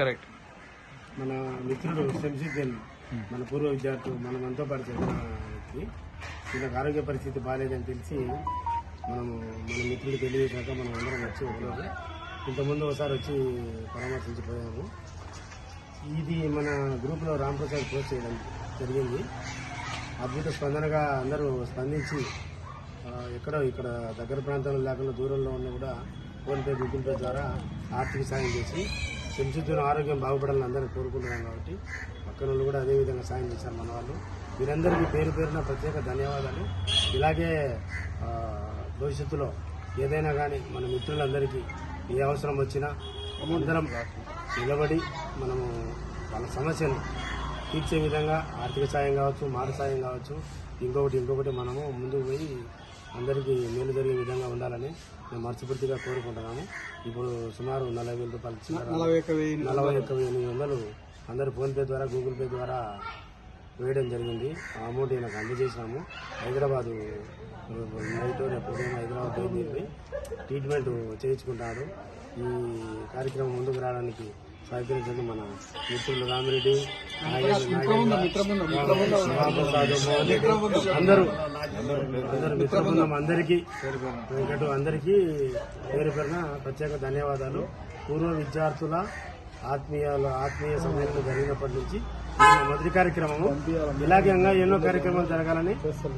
Correct. మన మిత్రుడు శంషుద్దీన్ మన పూర్వ విద్యార్థులు మన మనతో పాటు చదివిన వ్యక్తి ఈయనకు ఆరోగ్య పరిస్థితి బాగాలేదని తెలిసి మనము మన మిత్రుడు తెలియజేశాక మనం అందరం వచ్చి ఒకరోజు ఇంతకుముందు ఒకసారి వచ్చి పరామర్శించిపోయాము. ఇది మన గ్రూప్లో రాంప్రసాద్ పోస్ట్ చేయడం జరిగింది. అద్భుత స్పందనగా అందరూ స్పందించి ఎక్కడో ఇక్కడ దగ్గర ప్రాంతంలో లేకుండా దూరంలో ఉన్న కూడా ఫోన్పే గూగుల్ పే ద్వారా ఆర్థిక సాయం చేసి శంసుద్దీన్ ఆరోగ్యం బాగుపడాలని అందరూ కోరుకుంటున్నాం కాబట్టి పక్కన వాళ్ళు కూడా అదే విధంగా సాయం చేశారు మన వాళ్ళు వీరందరికీ పేరు పేరున ప్రత్యేక ధన్యవాదాలు. ఇలాగే భవిష్యత్తులో ఏదైనా కానీ మన మిత్రులందరికీ ఏ అవసరం వచ్చినా అందరం నిలబడి మనము వాళ్ళ సమస్యను తీర్చే విధంగా ఆర్థిక సాయం కావచ్చు మాట సాయం కావచ్చు ఇంకొకటి ఇంకొకటి మనము ముందుకు పోయి అందరికీ మేలు జరిగే విధంగా ఉండాలని మేము మనస్ఫూర్తిగా కోరుకుంటున్నాము ఇప్పుడు సుమారు నలభై వేల రూపాయలు నలభై ఒక్క వెయ్యి ఎనిమిది వందలు. అందరూ ఫోన్పే ద్వారా గూగుల్ పే ద్వారా వేయడం జరిగింది. ఆ అమౌంట్ నాకు అందజేసినాము హైదరాబాదు నైట్ రేపు ఉదయం హైదరాబాద్ బయలుదేరి ట్రీట్మెంట్ చేయించుకుంటాడు ఈ కార్యక్రమం ముందుకు రావడానికి సహకరించండి మన మిత్రులు రామిరెడ్డి అందరూ అందరూ మిత్ర బృందం అందరికీ వెంకటు అందరికీ పేరు పేరున ప్రత్యేక ధన్యవాదాలు. పూర్వ విద్యార్థుల ఆత్మీయ ఆత్మీయ సమ్మేళనం జరిగినప్పటి నుంచి మొదటి కార్యక్రమము ఇలాగే ఎన్నో కార్యక్రమాలు జరగాలని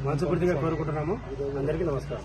మనస్ఫూర్తిగా కోరుకుంటున్నాము. అందరికీ నమస్కారం.